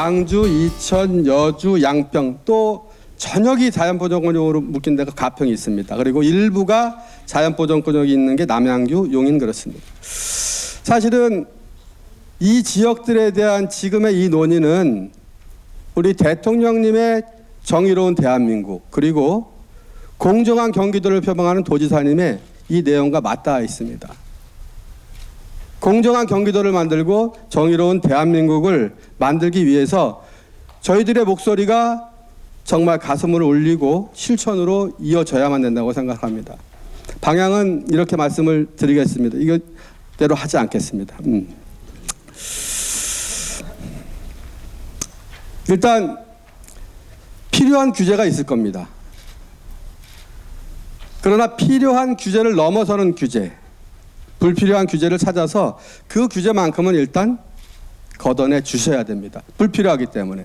광주, 이천, 여주, 양평 또 전역이 자연보전권역으로 묶인 데가 가평이 있습니다. 그리고 일부가 자연보전권역이 있는 게 남양주, 용인 그렇습니다. 사실은 이 지역들에 대한 지금의 이 논의는 우리 대통령님의 정의로운 대한민국 그리고 공정한 경기도를 표방하는 도지사님의 이 내용과 맞닿아 있습니다. 공정한 경기도를 만들고 정의로운 대한민국을 만들기 위해서 저희들의 목소리가 정말 가슴을 울리고 실천으로 이어져야만 된다고 생각합니다. 방향은 이렇게 말씀을 드리겠습니다. 이거대로 하지 않겠습니다. 음. 일단 필요한 규제가 있을 겁니다. 그러나 필요한 규제를 넘어서는 규제, 불필요한 규제를 찾아서 그 규제만큼은 일단 걷어내 주셔야 됩니다. 불필요하기 때문에.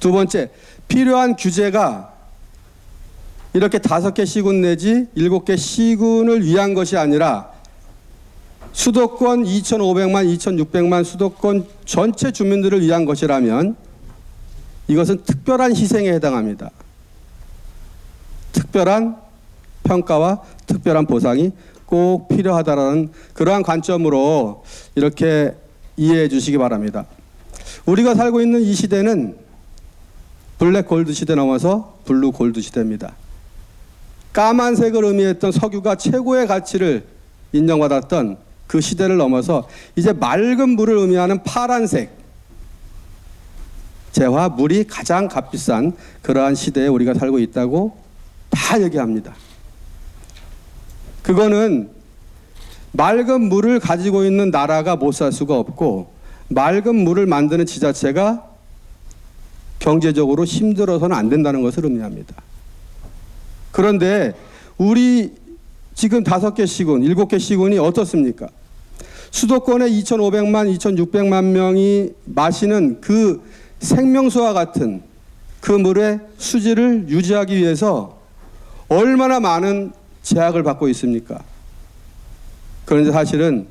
두 번째, 필요한 규제가 이렇게 다섯 개 시군 내지 일곱 개 시군을 위한 것이 아니라 수도권 2,500만, 2,600만 수도권 전체 주민들을 위한 것이라면 이것은 특별한 희생에 해당합니다. 특별한 평가와 특별한 보상이 꼭 필요하다라는 그러한 관점으로 이렇게 이해해 주시기 바랍니다. 우리가 살고 있는 이 시대는 블랙 골드 시대 넘어서 블루 골드 시대입니다. 까만색을 의미했던 석유가 최고의 가치를 인정받았던 그 시대를 넘어서 이제 맑은 물을 의미하는 파란색 재화 물이 가장 값비싼 그러한 시대에 우리가 살고 있다고 다 얘기합니다. 그거는 맑은 물을 가지고 있는 나라가 못 살 수가 없고 맑은 물을 만드는 지자체가 경제적으로 힘들어서는 안 된다는 것을 의미합니다. 그런데 우리 지금 다섯 개 시군, 일곱 개 시군이 어떻습니까? 수도권에 2,500만, 2,600만 명이 마시는 그 생명수와 같은 그 물의 수질을 유지하기 위해서 얼마나 많은 제약을 받고 있습니까? 그런데 사실은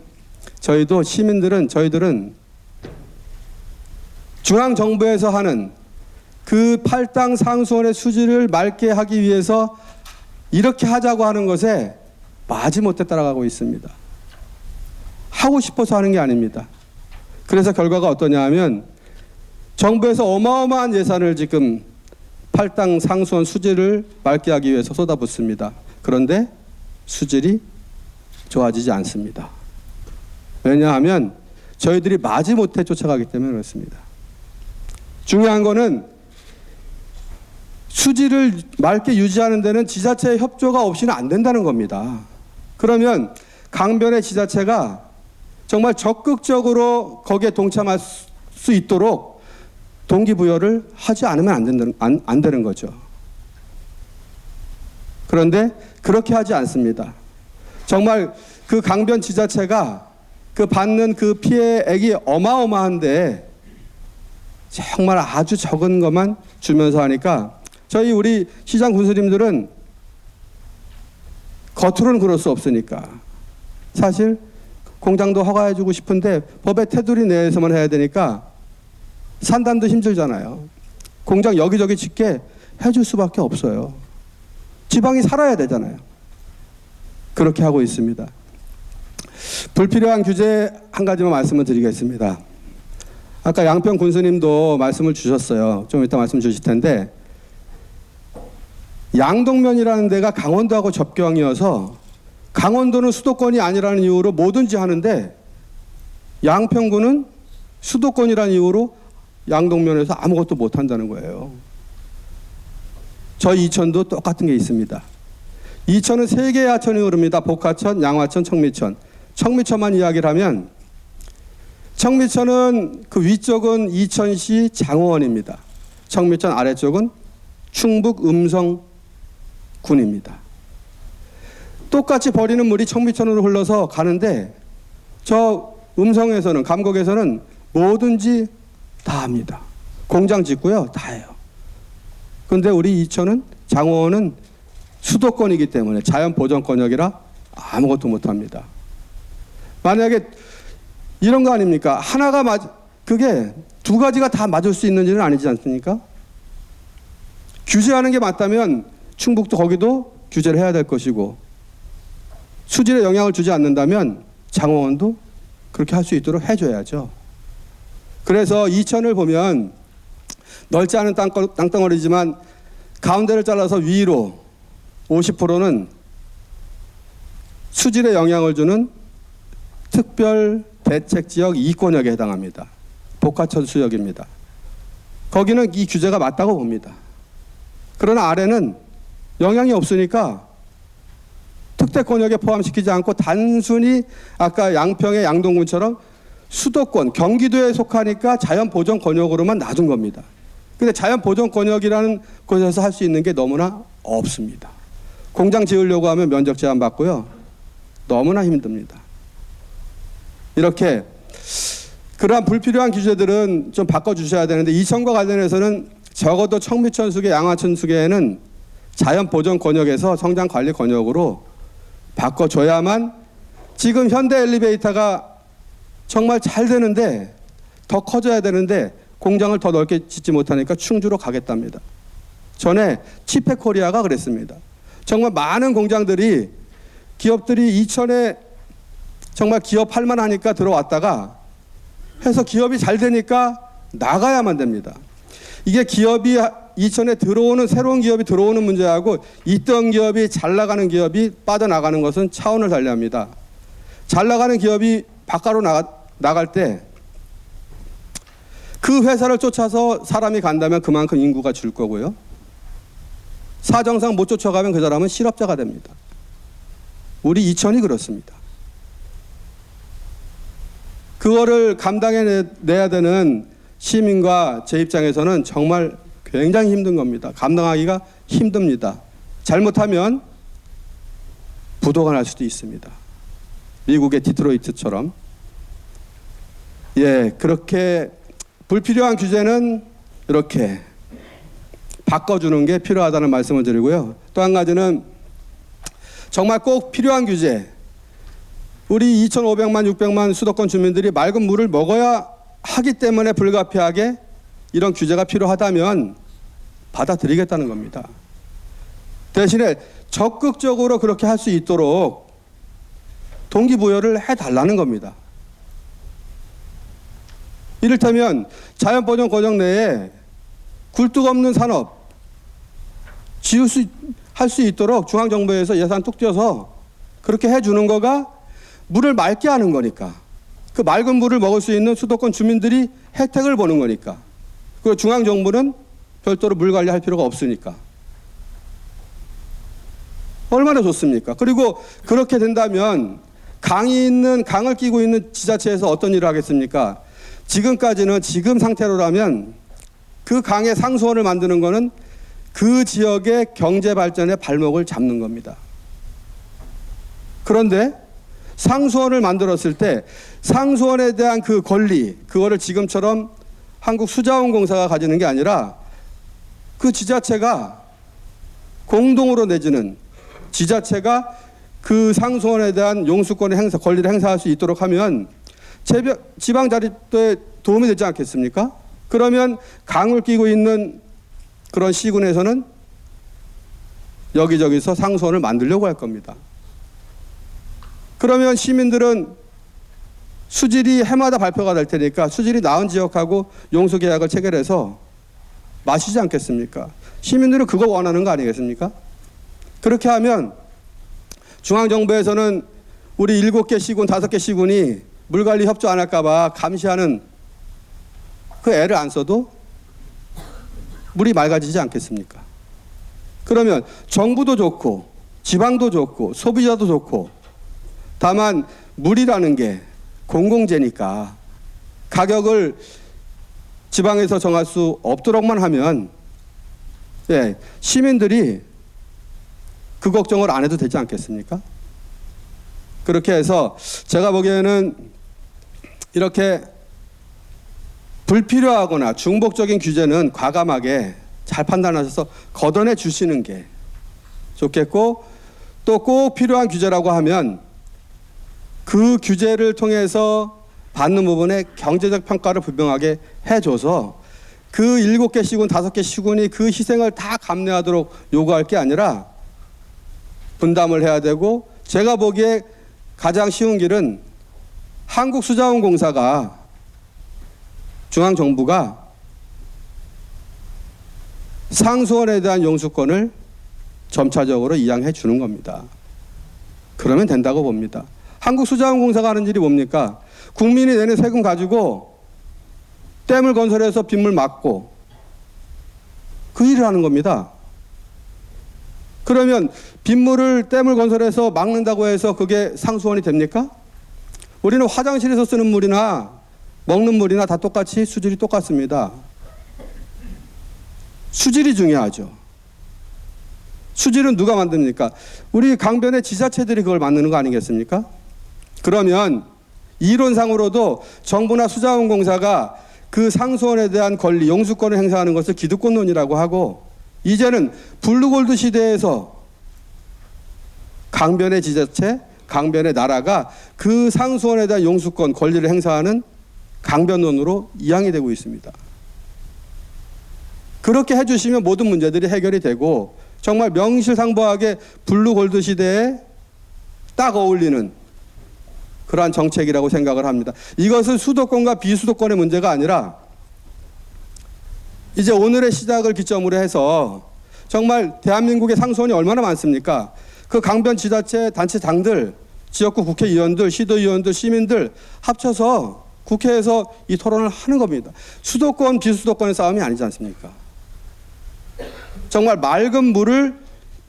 저희도 시민들은 저희들은 중앙 정부에서 하는 그 팔당 상수원의 수질을 맑게 하기 위해서 이렇게 하자고 하는 것에 마지못해 따라가고 있습니다. 하고 싶어서 하는 게 아닙니다. 그래서 결과가 어떠냐 하면 정부에서 어마어마한 예산을 지금 팔당 상수원 수질을 맑게 하기 위해서 쏟아붓습니다. 그런데 수질이 좋아지지 않습니다. 왜냐하면 저희들이 마지못해 쫓아가기 때문에 그렇습니다. 중요한 거는 수질을 맑게 유지하는 데는 지자체의 협조가 없이는 안 된다는 겁니다. 그러면 강변의 지자체가 정말 적극적으로 거기에 동참할 수 있도록 동기부여를 하지 않으면 안 된다는, 안, 안 되는 거죠. 그런데 그렇게 하지 않습니다. 정말 그 강변 지자체가 그 받는 그 피해액이 어마어마한데 정말 아주 적은 것만 주면서 하니까 저희 우리 시장 군수님들은 겉으로는 그럴 수 없으니까 사실 공장도 허가해주고 싶은데 법의 테두리 내에서만 해야 되니까 산단도 힘들잖아요. 공장 여기저기 짓게 해줄 수밖에 없어요. 지방이 살아야 되잖아요. 그렇게 하고 있습니다. 불필요한 규제 한 가지만 말씀을 드리겠습니다. 아까 양평 군수님도 말씀을 주셨어요. 좀 이따 말씀 주실 텐데 양동면이라는 데가 강원도하고 접경이어서 강원도는 수도권이 아니라는 이유로 뭐든지 하는데 양평구는 수도권이라는 이유로 양동면에서 아무것도 못 한다는 거예요. 저희 이천도 똑같은 게 있습니다. 이천은 세 개의 하천이 흐릅니다. 복하천, 양화천, 청미천. 청미천만 이야기를 하면 청미천은 그 위쪽은 이천시 장호원입니다. 청미천 아래쪽은 충북 음성군입니다. 똑같이 버리는 물이 청미천으로 흘러서 가는데 저 음성에서는 감곡에서는 뭐든지 다 합니다. 공장 짓고요. 다 해요. 근데 우리 이천은 장호원은 수도권이기 때문에 자연 보전권역이라 아무것도 못 합니다. 만약에 이런 거 아닙니까? 하나가 맞 그게 두 가지가 다 맞을 수 있는 일은 아니지 않습니까? 규제하는 게 맞다면 충북도 거기도 규제를 해야 될 것이고 수질에 영향을 주지 않는다면 장호원도 그렇게 할 수 있도록 해줘야죠. 그래서 이천을 보면 넓지 않은 땅, 땅덩어리지만 가운데를 잘라서 위로 50%는 수질에 영향을 주는 특별 대책 지역 이권역에 해당합니다. 복화천 수역입니다. 거기는 이 규제가 맞다고 봅니다. 그러나 아래는 영향이 없으니까 특대권역에 포함시키지 않고 단순히 아까 양평의 양동군처럼 수도권 경기도에 속하니까 자연보전 권역으로만 놔둔 겁니다. 근데 자연보전 권역이라는 곳에서 할 수 있는 게 너무나 없습니다. 공장 지으려고 하면 면적 제한 받고요. 너무나 힘듭니다. 이렇게 그러한 불필요한 규제들은 좀 바꿔주셔야 되는데 이천과 관련해서는 적어도 청미천수계, 양화천수계에는 자연보전 권역에서 성장 관리 권역으로 바꿔줘야만 지금 현대 엘리베이터가 정말 잘 되는데 더 커져야 되는데 공장을 더 넓게 짓지 못하니까 충주로 가겠답니다. 전에 치페 코리아가 그랬습니다. 정말 많은 공장들이 기업들이 이천에 정말 기업 할 만 하니까 들어왔다가 해서 기업이 잘 되니까 나가야만 됩니다. 이게 기업이 이천에 들어오는 새로운 기업이 들어오는 문제하고 있던 기업이 잘 나가는 기업이 빠져나가는 것은 차원을 달리합니다. 잘 나가는 기업이 바깥으로 나가, 나갈 때 그 회사를 쫓아서 사람이 간다면 그만큼 인구가 줄 거고요. 사정상 못 쫓아가면 그 사람은 실업자가 됩니다. 우리 이천이 그렇습니다. 그거를 감당해내야 되는 시민과 제 입장에서는 정말 굉장히 힘든 겁니다. 감당하기가 힘듭니다. 잘못하면 부도가 날 수도 있습니다. 미국의 디트로이트처럼. 예, 그렇게 불필요한 규제는 이렇게 바꿔주는 게 필요하다는 말씀을 드리고요. 또 한 가지는 정말 꼭 필요한 규제. 우리 2,500만, 600만 수도권 주민들이 맑은 물을 먹어야 하기 때문에 불가피하게 이런 규제가 필요하다면 받아들이겠다는 겁니다. 대신에 적극적으로 그렇게 할 수 있도록 동기부여를 해달라는 겁니다. 이를테면 자연보전 과정 내에 굴뚝 없는 산업 지을 수, 할 수 있도록 중앙정부에서 예산 뚝 떼어서 그렇게 해주는 거가 물을 맑게 하는 거니까. 그 맑은 물을 먹을 수 있는 수도권 주민들이 혜택을 보는 거니까. 그리고 중앙정부는 별도로 물 관리할 필요가 없으니까. 얼마나 좋습니까? 그리고 그렇게 된다면 강이 있는, 강을 끼고 있는 지자체에서 어떤 일을 하겠습니까? 지금까지는 지금 상태로라면 그 강의 상수원을 만드는 거는 그 지역의 경제 발전의 발목을 잡는 겁니다. 그런데 상수원을 만들었을 때 상수원에 대한 그 권리, 그거를 지금처럼 한국 수자원공사가 가지는 게 아니라 그 지자체가 공동으로 내지는 지자체가 그 상수원에 대한 용수권의 행사, 권리를 행사할 수 있도록 하면 지방 자립도에 도움이 되지 않겠습니까? 그러면 강을 끼고 있는 그런 시군에서는 여기저기서 상수원을 만들려고 할 겁니다. 그러면 시민들은 수질이 해마다 발표가 될 테니까 수질이 나은 지역하고 용수 계약을 체결해서 마시지 않겠습니까? 시민들은 그거 원하는 거 아니겠습니까? 그렇게 하면 중앙정부에서는 우리 일곱 개 시군, 다섯 개 시군이 물관리 협조 안 할까봐 감시하는 그 애를 안 써도 물이 맑아지지 않겠습니까? 그러면 정부도 좋고 지방도 좋고 소비자도 좋고 다만 물이라는 게 공공재니까 가격을 지방에서 정할 수 없도록만 하면 예, 시민들이 그 걱정을 안 해도 되지 않겠습니까? 그렇게 해서 제가 보기에는 이렇게 불필요하거나 중복적인 규제는 과감하게 잘 판단하셔서 걷어내 주시는 게 좋겠고 또 꼭 필요한 규제라고 하면 그 규제를 통해서 받는 부분에 경제적 평가를 분명하게 해줘서 그 일곱 개 시군, 다섯 개 시군이 그 희생을 다 감내하도록 요구할 게 아니라 분담을 해야 되고 제가 보기에 가장 쉬운 길은 한국수자원공사가 중앙정부가 상수원에 대한 용수권을 점차적으로 이양해 주는 겁니다. 그러면 된다고 봅니다. 한국수자원공사가 하는 일이 뭡니까? 국민이 내는 세금 가지고 댐을 건설해서 빗물 막고 그 일을 하는 겁니다. 그러면 빗물을 댐을 건설해서 막는다고 해서 그게 상수원이 됩니까? 우리는 화장실에서 쓰는 물이나 먹는 물이나 다 똑같이 수질이 똑같습니다. 수질이 중요하죠. 수질은 누가 만듭니까? 우리 강변의 지자체들이 그걸 만드는 거 아니겠습니까? 그러면 이론상으로도 정부나 수자원공사가 그 상수원에 대한 권리, 용수권을 행사하는 것을 기득권론이라고 하고 이제는 블루골드 시대에서 강변의 지자체, 강변의 나라가 그 상수원에 대한 용수권, 권리를 행사하는 강변론으로 이양이 되고 있습니다. 그렇게 해주시면 모든 문제들이 해결이 되고 정말 명실상부하게 블루골드 시대에 딱 어울리는 그러한 정책이라고 생각을 합니다. 이것은 수도권과 비수도권의 문제가 아니라 이제 오늘의 시작을 기점으로 해서 정말 대한민국의 상수원이 얼마나 많습니까? 그 강변 지자체 단체장들, 지역구 국회의원들, 시도의원들, 시민들 합쳐서 국회에서 이 토론을 하는 겁니다. 수도권, 비수도권의 싸움이 아니지 않습니까? 정말 맑은 물을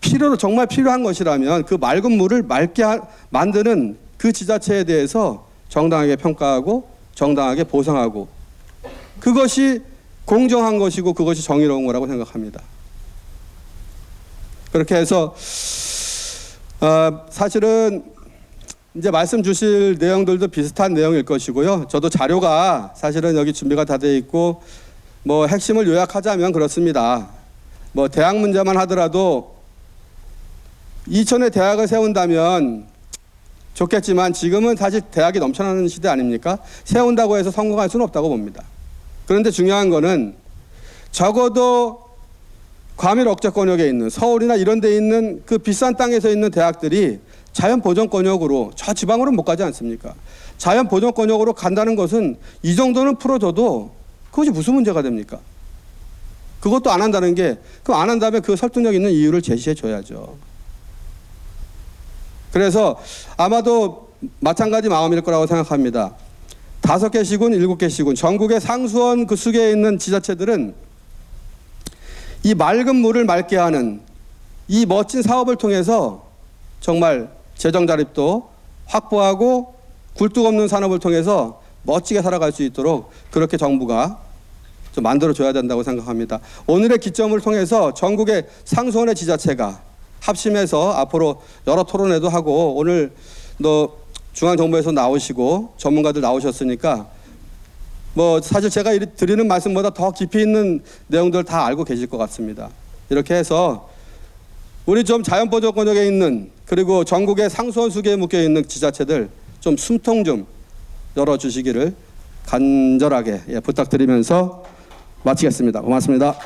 필요로 정말 필요한 것이라면 그 맑은 물을 맑게 하- 만드는 그 지자체에 대해서 정당하게 평가하고 정당하게 보상하고 그것이 공정한 것이고 그것이 정의로운 거라고 생각합니다. 그렇게 해서 어, 사실은 이제 말씀 주실 내용들도 비슷한 내용일 것이고요. 저도 자료가 사실은 여기 준비가 다 돼 있고 뭐 핵심을 요약하자면 그렇습니다. 뭐 대학 문제만 하더라도 이천에 대학을 세운다면 좋겠지만 지금은 사실 대학이 넘쳐나는 시대 아닙니까? 세운다고 해서 성공할 수는 없다고 봅니다. 그런데 중요한 거는 적어도 과밀 억제 권역에 있는 서울이나 이런 데 있는 그 비싼 땅에서 있는 대학들이 자연 보존권역으로 저 지방으로는 못 가지 않습니까? 자연 보존권역으로 간다는 것은 이 정도는 풀어줘도 그것이 무슨 문제가 됩니까? 그것도 안 한다는 게 그럼 안 한다면 그 설득력 있는 이유를 제시해 줘야죠. 그래서 아마도 마찬가지 마음일 거라고 생각합니다. 다섯 개 시군, 일곱 개 시군, 전국의 상수원 그 수계에 있는 지자체들은 이 맑은 물을 맑게 하는 이 멋진 사업을 통해서 정말 재정 자립도 확보하고 굴뚝 없는 산업을 통해서 멋지게 살아갈 수 있도록 그렇게 정부가 좀 만들어 줘야 된다고 생각합니다. 오늘의 기점을 통해서 전국의 상수원의 지자체가 합심해서 앞으로 여러 토론회도 하고 오늘 너 중앙정부에서 나오시고 전문가들 나오셨으니까 뭐 사실 제가 드리는 말씀보다 더 깊이 있는 내용들 다 알고 계실 것 같습니다. 이렇게 해서 우리 좀 자연보존권역에 있는 그리고 전국의 상수원 수계에 묶여 있는 지자체들 좀 숨통 좀 열어 주시기를 간절하게 예, 부탁드리면서 마치겠습니다. 고맙습니다.